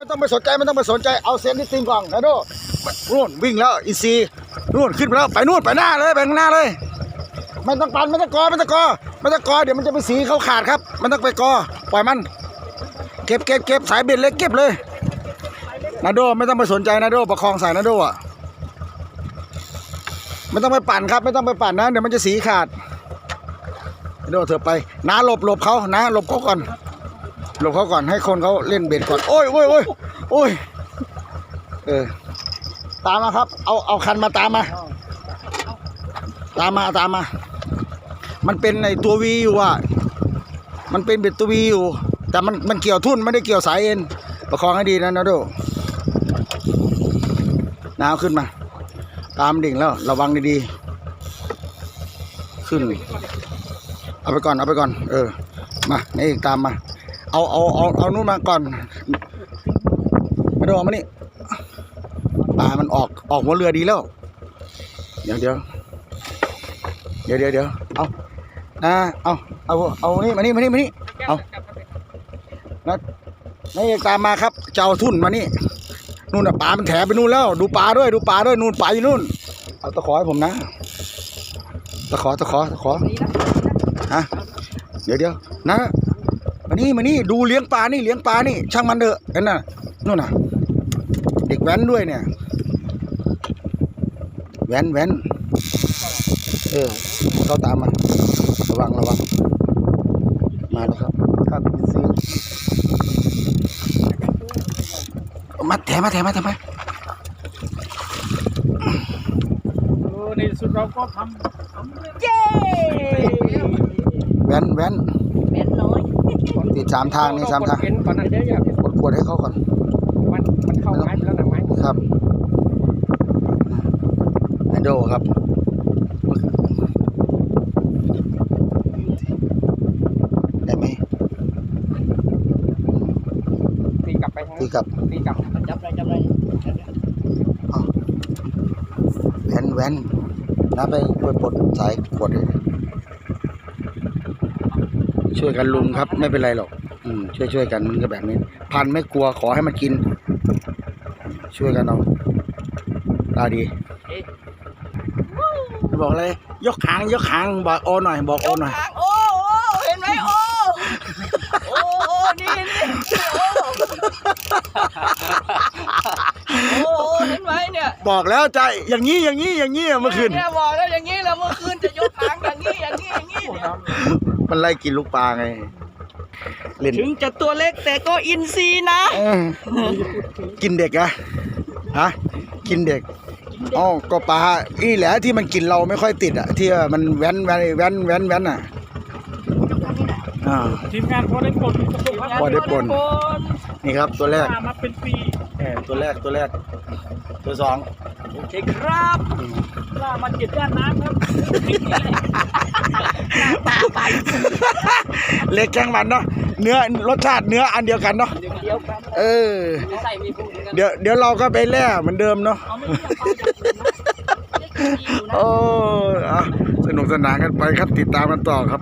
ไม่ต้องไปสนใจไม่ต้องไปสนใจเอาเซนที่ติงกล่องนะโดนู่นวิ่งแล้วอีซีนู่นขึ้นไปแล้วไปนู่นไปหน้าเลยไปข้างหน้าเลยไม่ต้องปันไม่ต้องกอไม่ต้องกอไม่ต้องกอเดี๋ยวมันจะไปสีเขาขาดครับ มันต้องไปกอปล่อยมัน เก็บเก็บเก็บสายเบ็ดเล็กเก็บเลยนาโดไม่ต้องไปสนใจนาโดประคองสายนาโดอะไม่ต้องไปปั่นครับ ไม่ต้องไปปั่นนะเดี๋ยวมันจะสีขาดนาโดเถอะไปน้าหลบหลบเขานะหลบเขาก่อน หลบเขาก่อนให้คนเขาเล่นเบ็ดก่อน โอ้ยโอ้ยโอ้ยโอ้ยเออ ตามมาครับ เอาเอาคันมาตามมา ตามมาตามมา มันเป็นในตัววีอยู่อะมันเป็นเบ็ดตัววีอยู่ แต่มันมันเกี่ยวทุ่นไม่ได้เกี่ยวสายเอ็นประคองให้ดีนะนะโดน้าวขึ้นมา ตามดิ่งแล้วระวังดีๆ ขึ้น เอาไปก่อน เอาไปก่อน เออ มา นี่อีกตามมา เอาเอาเอาเอานู่นมาก่อนมาดูเอามานี่ปลามันออกออกหัวเรือดีแล้ว เดี๋ยวเดี๋ยวเดี๋ยวเดี๋ยวเดี๋ยวเอานะเอาเอาเอานี่มานี่มานี่มานี่เอานะนี่ตามมาครับเจ้าทุ่นมานี่นู่นน่ะปลามันแถไปนู่นแล้ว ดูปลาด้วยดูปลาด้วยนู่นปลาอยู่นู่นเอาตะขอให้ผมนะตะขอตะขอตะขอฮะเดี๋ยวเดี๋ยวนะ นี่มานี่ดูเลี้ยงปลานี่เลี้ยงปลานี่ช่างมันเถอะนั่นน่ะนู่นน่ะ เด็กแว้นด้วยเนี่ย แว้นแว้นเออเขาตามมาระวังระวังมาแล้วครับครับซื้อมาแถมมาแถมมาแถมมาเออในที่สุดเราก็ทำทำเรื่องเย้แว้นแว้นเม็ดน้อย ติดสามทางนี่สามทางเห็นก่อนนะเดี๋ยวอย่ากดกดให้เขาก่อน มันมันเข้าไม้ไปแล้วนะไม้ครับไอโดครับได้ไหมตีกลับไปทางตีนั้นกลับตีกลับจับเลยจับเลยแว้นแว้นน้าไปช่วยปลดสายขวดเลย ช่วยกันลุงครับ ไม่เป็นไรหรอก อืมช่วยช่วยกันมันก็แบบนี้ พันไม่กลัวขอให้มันกิน ช่วยกันเอาตาดีบอกเลย ยกหางยกหางบอกโอหน่อย บอกโอหน่อยโอ้โอ้เห็นไหมโอ้โอ้โอ้นี่นี่โอ้โอ้เห็นไหมเนี่ยบอกแล้วใจอย่างนี้อย่างนี้อย่างนี้อะเมื่อคืนเนี่ยบอกแล้วอย่างนี้แล้วเมื่อคืน มันไล่กินลูกปลาไง เล่นถึงจะตัวเล็กแต่ก็อินทรีย์นะ เออกินเด็กอะฮะกินเด็กอ๋อก็ปลาอีแหละที่มันกินเราไม่ค่อยติดอะที่ว่ามันแว้นแว้นแว้นแว้นแว้นอะอ่า ทีมงานพอได้ปลดประสบความพอได้ปลดนี่ครับตัวแรกมาเป็นปีเออตัวแรกตัวแรก ตัวสองโอเคครับล่ามาเจ็ดด้านน้ำครับ ตาไปเล็กแข็งมันเนาะเนื้อรสชาติเนื้ออันเดียวกันเนาะเดียวกันเออ ใส่มีพุงกันเดี๋ยวเดี๋ยวเราก็ไปแล่เหมือนเดิมเนาะเอาไม่เรียกปลาจากอื่นนะเรียกดีอยู่นะโอ้อะสนุกสนานกันไปครับติดตามกันต่อครับ